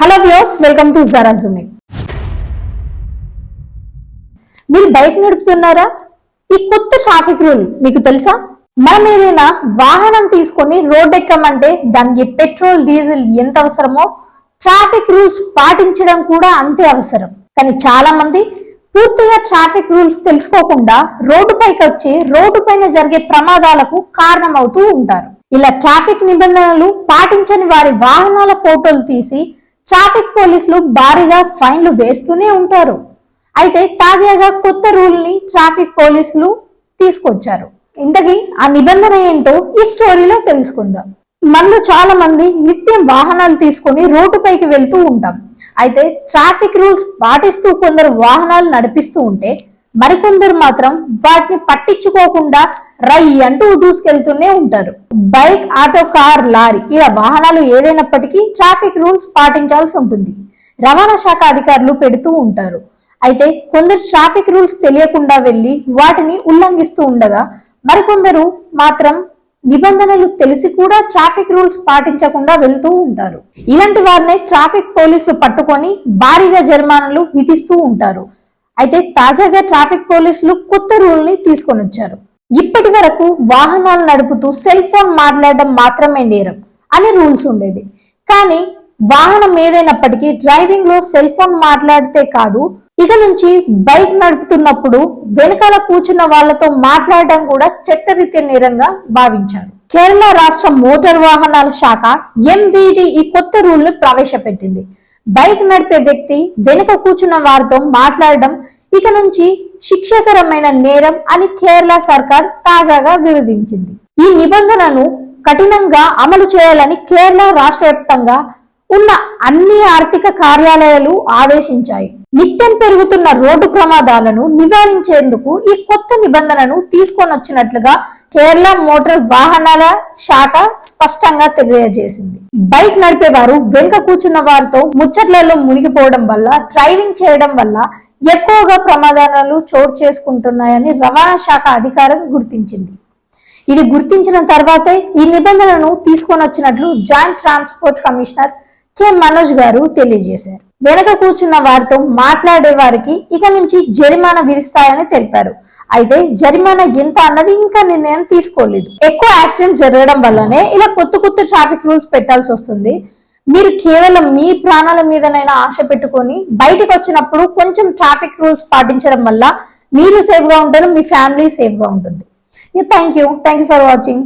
Hello views welcome to జరా జుమి మీరు bike నడుపుతున్నారా? ఈ కొత్త ట్రాఫిక్ రూల్ మీకు తెలుసా? మనం ఏదైనా వాహనం తీసుకొని రోడ్ ఎక్కమంటే దానికి పెట్రోల్ డీజిల్ ఎంత అవసరమో ట్రాఫిక్ రూల్స్ పాటించడం కూడా అంతే అవసరం. కానీ చాలా మంది పూర్తిగా ట్రాఫిక్ రూల్స్ తెలుసుకోకుండా రోడ్డు పైకి వచ్చి రోడ్డు పైన జరిగే ప్రమాదాలకు కారణమవుతూ ఉంటారు. ఇలా ట్రాఫిక్ నిబంధనలు పాటించని వారి వాహనాల ఫోటోలు తీసి ట్రాఫిక్ పోలీసులు భారీగా ఫైన్లు వేస్తూనే ఉంటారు. అయితే తాజాగా కొత్త రూల్ని ట్రాఫిక్ పోలీసులు తీసుకొచ్చారు. ఇంతకీ ఆ నిబంధన ఏంటో ఈ స్టోరీలో తెలుసుకుందాం. మనలో చాలా మంది నిత్యం వాహనాలు తీసుకొని రోడ్డుపైకి వెళ్తూ ఉంటాం. అయితే ట్రాఫిక్ రూల్స్ పాటిస్తూ కొందరు వాహనాలు నడిపిస్తూ ఉంటే మరికొందరు మాత్రం వాటిని పట్టించుకోకుండా రై అంటూ దూసుకెళ్తూనే ఉంటారు. బైక్ ఆటో కార్ లారీ ఇలా వాహనాలు ఏదైనప్పటికీ ట్రాఫిక్ రూల్స్ పాటించాల్సి ఉంటుంది. రవాణా శాఖ అధికారులు పెడుతూ ఉంటారు. అయితే కొందరు ట్రాఫిక్ రూల్స్ తెలియకుండా వెళ్ళి వాటిని ఉల్లంఘిస్తూ ఉండగా మరికొందరు మాత్రం నిబంధనలు తెలిసి కూడా ట్రాఫిక్ రూల్స్ పాటించకుండా వెళ్తూ ఉంటారు. ఇలాంటి వారిని ట్రాఫిక్ పోలీసులు పట్టుకొని భారీగా జరిమానాలు విధిస్తూ ఉంటారు. అయితే తాజాగా ట్రాఫిక్ పోలీసులు కొత్త రూల్ని తీసుకొని వచ్చారు ఇప్పటి వరకు వాహనాలు నడుపుతూ సెల్ ఫోన్ మాట్లాడడం మాత్రమే నేరం అనే రూల్స్ ఉండేది. కానీ వాహనం ఏదైనప్పటికీ డ్రైవింగ్లో సెల్ ఫోన్ మాట్లాడితే కాదు ఇక నుంచి బైక్ నడుపుతున్నప్పుడు వెనకాల కూర్చున్న వాళ్ళతో మాట్లాడడం కూడా చట్టరీత్యా నేరంగా భావించారు. కేరళ రాష్ట్ర మోటార్ వాహనాల శాఖ ఎంవిడి ఈ కొత్త రూల్ను ప్రవేశపెట్టింది. బైక్ నడిపే వ్యక్తి వెనుక కూర్చున్న వారితో మాట్లాడడం ఇక నుంచి శిక్షకరమైన నేరం అని కేరళ సర్కార్ తాజాగా వివరించింది. ఈ నిబంధనను కఠినంగా అమలు చేయాలని కేరళ రాష్ట్ర వ్యాప్తంగా ఉన్న అన్ని ఆర్థిక కార్యాలయాలు ఆదేశించాయి. నిత్యం పెరుగుతున్న రోడ్డు ప్రమాదాలను నివారించేందుకు ఈ కొత్త నిబంధనను తీసుకొని వచ్చినట్లుగా కేరళ మోటార్ వాహనాల శాఖ స్పష్టంగా తెలియజేసింది. బైక్ నడిపేవారు వెనుక కూర్చున్న వారితో ముచ్చట్లలో మునిగిపోవడం వల్ల డ్రైవింగ్ చేయడం వల్ల ఎక్కువగా ప్రమాదాలు చోటు చేసుకుంటున్నాయని రవాణా శాఖ అధికారం గుర్తించింది. ఇది గుర్తించిన తర్వాతే ఈ నిబంధనను తీసుకొని వచ్చినట్లు joint transport commissioner K. Manoj గారు తెలియజేశారు. వెనక కూర్చున్న వారితో మాట్లాడే వారికి ఇక నుంచి జరిమానా విధిస్తాయని తెలిపారు. అయితే జరిమానా ఎంత అన్నది ఇంకా నిర్ణయం తీసుకోలేదు. ఎక్కువ యాక్సిడెంట్ జరగడం వల్లనే ఇలా కొత్త కొత్త ట్రాఫిక్ రూల్స్ పెట్టాల్సి వస్తుంది. మీరు కేవలం మీ ప్రాణాల మీదనైనా ఆశ పెట్టుకొని బయటకు వచ్చినప్పుడు కొంచెం ట్రాఫిక్ రూల్స్ పాటించడం వల్ల మీరు సేఫ్గా ఉంటారు మీ ఫ్యామిలీ సేఫ్గా ఉంటుంది thank you thank you for watching